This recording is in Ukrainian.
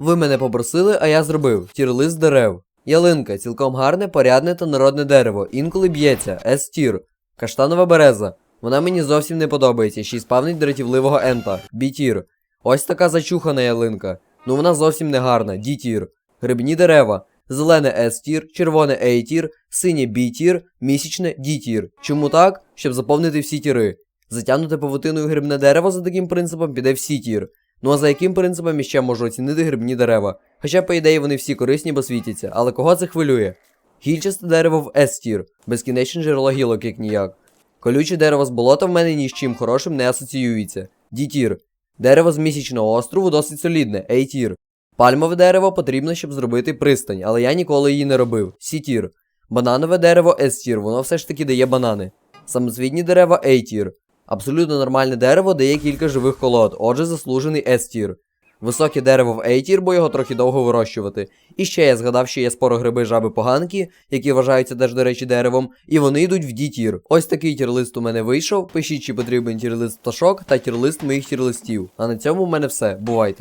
Ви мене попросили, а я зробив. Тір-лист дерев. Ялинка цілком гарне, порядне та народне дерево. Інколи б'ється. С-тір. Каштанова береза. Вона мені зовсім не подобається, ще й спавнить дратівливого ента. Бітір. Ось така зачухана ялинка. Ну вона зовсім не гарна. Дітір. Грибні дерева. Зелене С-тір, червоне А-тір, синє Б-тір, місячне Д-тір. Чому так? Щоб заповнити всі тіри. Затягнуте павутиною грибне дерево за таким принципом піде в сі-тір. Ну а за яким принципом я ще можу оцінити грибні дерева? Хоча, по ідеї, вони всі корисні, бо світяться, але кого це хвилює? Гільчасте дерево в С-тір, безкінечне джерело гілок, як ніяк. Колюче дерево з болота в мене ні з чим хорошим не асоціюється. Ді-тір. Дерево з місячного острову досить солідне, Ей-тір. Пальмове дерево потрібно, щоб зробити пристань, але я ніколи її не робив. Сі-тір. Бананове дерево С-тір, воно все ж таки дає банани. Самоцвітні дерева A-тір. Абсолютно нормальне дерево дає кілька живих колод, отже заслужений S-тір. Високе дерево в A-тір, бо його трохи довго вирощувати. І ще я згадав, що є спорогриби жаби поганки, які вважаються теж, до речі, деревом, і вони йдуть в D-тір. Ось такий тірлист у мене вийшов. Пишіть, чи потрібен тірлист пташок та тірлист моїх тірлистів. А на цьому в мене все. Бувайте.